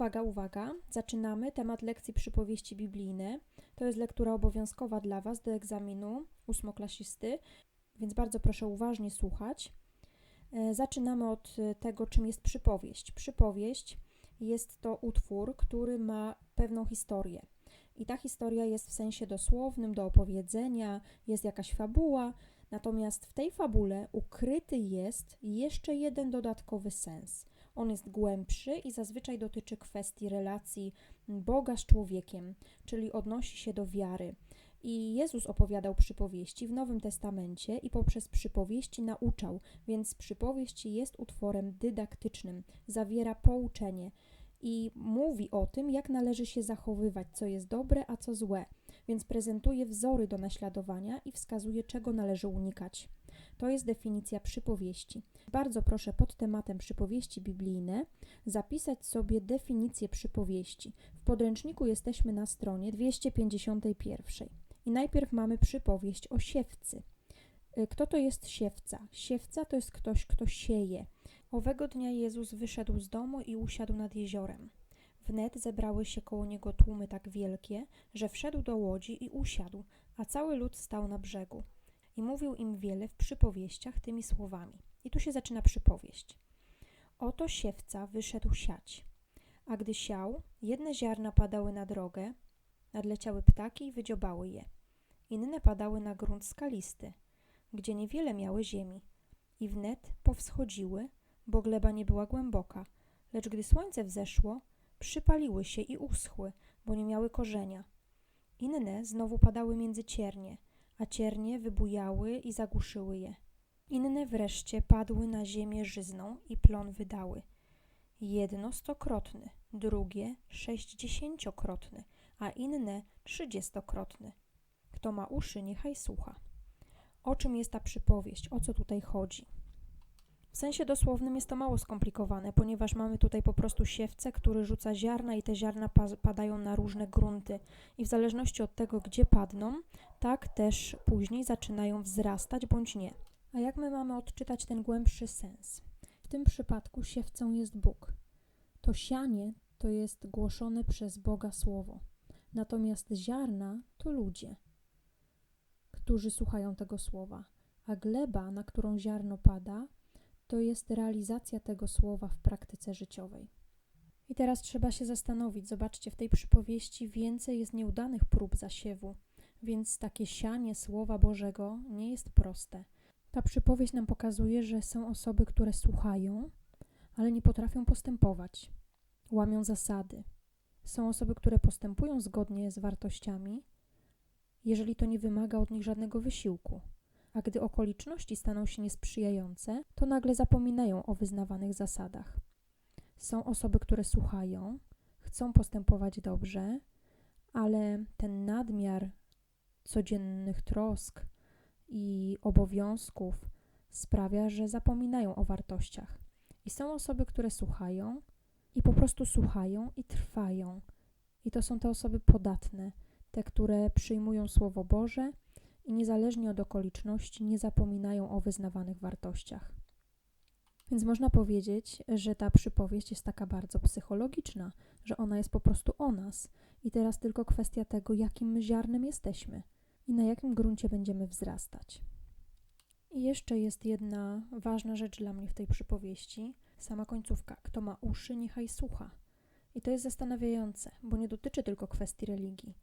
Uwaga, uwaga, zaczynamy temat lekcji przypowieści biblijne. To jest lektura obowiązkowa dla Was do egzaminu ósmoklasisty, więc bardzo proszę uważnie słuchać. E, Zaczynamy od e, tego, czym jest przypowieść. Przypowieść jest to utwór, który ma pewną historię. I ta historia jest w sensie dosłownym, do opowiedzenia, jest jakaś fabuła, natomiast w tej fabule ukryty jest jeszcze jeden dodatkowy sens. On jest głębszy i zazwyczaj dotyczy kwestii relacji Boga z człowiekiem, czyli odnosi się do wiary. I Jezus opowiadał przypowieści w Nowym Testamencie i poprzez przypowieści nauczał, więc przypowieść jest utworem dydaktycznym, zawiera pouczenie i mówi o tym, jak należy się zachowywać, co jest dobre, a co złe, więc prezentuje wzory do naśladowania i wskazuje, czego należy unikać. To jest definicja przypowieści. Bardzo proszę pod tematem przypowieści biblijne zapisać sobie definicję przypowieści. W podręczniku jesteśmy na stronie 251. I najpierw mamy przypowieść o siewcy. Y, Kto to jest siewca? Siewca to jest ktoś, kto sieje. Owego dnia Jezus wyszedł z domu i usiadł nad jeziorem. Wnet zebrały się koło niego tłumy tak wielkie, że wszedł do łodzi i usiadł, a cały lud stał na brzegu. I mówił im wiele w przypowieściach tymi słowami. I tu się zaczyna przypowieść. Oto siewca wyszedł siać. A gdy siał, jedne ziarna padały na drogę, nadleciały ptaki i wydziobały je. Inne padały na grunt skalisty, gdzie niewiele miały ziemi. I wnet powschodziły, bo gleba nie była głęboka, lecz gdy słońce wzeszło, przypaliły się i uschły, bo nie miały korzenia. Inne znowu padały między ciernie, a ciernie wybujały i zagłuszyły je. Inne wreszcie padły na ziemię żyzną i plon wydały. Jedno stokrotny, drugie sześćdziesięciokrotny, a inne trzydziestokrotny. Kto ma uszy, niechaj słucha. O czym jest ta przypowieść? O co tutaj chodzi? W sensie dosłownym jest to mało skomplikowane, ponieważ mamy tutaj po prostu siewcę, który rzuca ziarna i te ziarna pa- padają na różne grunty. I w zależności od tego, gdzie padną, tak też później zaczynają wzrastać bądź nie. A jak my mamy odczytać ten głębszy sens? W tym przypadku siewcą jest Bóg. To sianie to jest głoszone przez Boga słowo. Natomiast ziarna to ludzie, którzy słuchają tego słowa. A gleba, na którą ziarno pada, to jest realizacja tego słowa w praktyce życiowej. I teraz trzeba się zastanowić. Zobaczcie, w tej przypowieści więcej jest nieudanych prób zasiewu, więc takie sianie słowa Bożego nie jest proste. Ta przypowieść nam pokazuje, że są osoby, które słuchają, ale nie potrafią postępować, łamią zasady. Są osoby, które postępują zgodnie z wartościami, jeżeli to nie wymaga od nich żadnego wysiłku. A gdy okoliczności staną się niesprzyjające, to nagle zapominają o wyznawanych zasadach. Są osoby, które słuchają, chcą postępować dobrze, ale ten nadmiar codziennych trosk i obowiązków sprawia, że zapominają o wartościach. I są osoby, które słuchają i po prostu słuchają i trwają. I to są te osoby podatne, te, które przyjmują Słowo Boże i niezależnie od okoliczności nie zapominają o wyznawanych wartościach. Więc można powiedzieć, że ta przypowieść jest taka bardzo psychologiczna, że ona jest po prostu o nas. I teraz tylko kwestia tego, jakim ziarnem jesteśmy i na jakim gruncie będziemy wzrastać. I jeszcze jest jedna ważna rzecz dla mnie w tej przypowieści, sama końcówka. Kto ma uszy, niechaj słucha. I to jest zastanawiające, bo nie dotyczy tylko kwestii religii,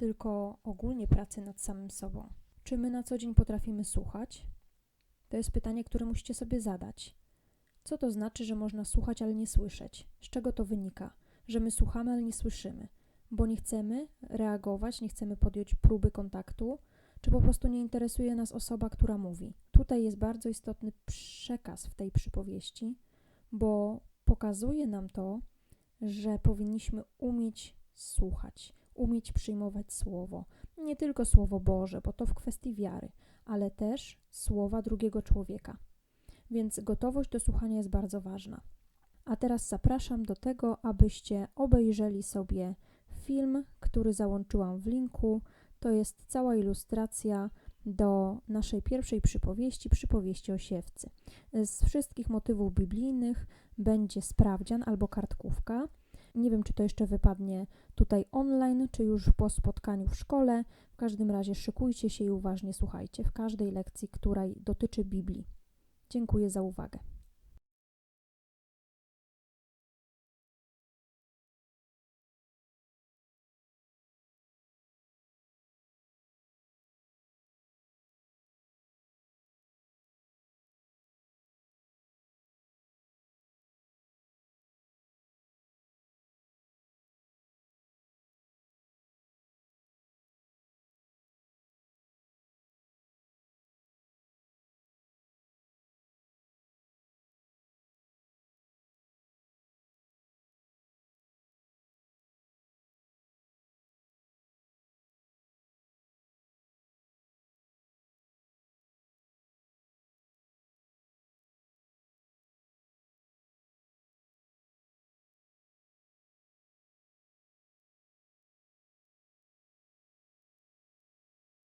tylko ogólnie pracy nad samym sobą. Czy my na co dzień potrafimy słuchać? To jest pytanie, które musicie sobie zadać. Co to znaczy, że można słuchać, ale nie słyszeć? Z czego to wynika? Że my słuchamy, ale nie słyszymy, bo nie chcemy reagować, nie chcemy podjąć próby kontaktu, czy po prostu nie interesuje nas osoba, która mówi. Tutaj jest bardzo istotny przekaz w tej przypowieści, bo pokazuje nam to, że powinniśmy umieć słuchać, umieć przyjmować słowo. Nie tylko słowo Boże, bo to w kwestii wiary, ale też słowa drugiego człowieka. Więc gotowość do słuchania jest bardzo ważna. A teraz zapraszam do tego, abyście obejrzeli sobie film, który załączyłam w linku. To jest cała ilustracja do naszej pierwszej przypowieści, przypowieści o siewcy. Z wszystkich motywów biblijnych będzie sprawdzian albo kartkówka. Nie wiem, czy to jeszcze wypadnie tutaj online, czy już po spotkaniu w szkole. W każdym razie szykujcie się i uważnie słuchajcie w każdej lekcji, która dotyczy Biblii. Dziękuję za uwagę.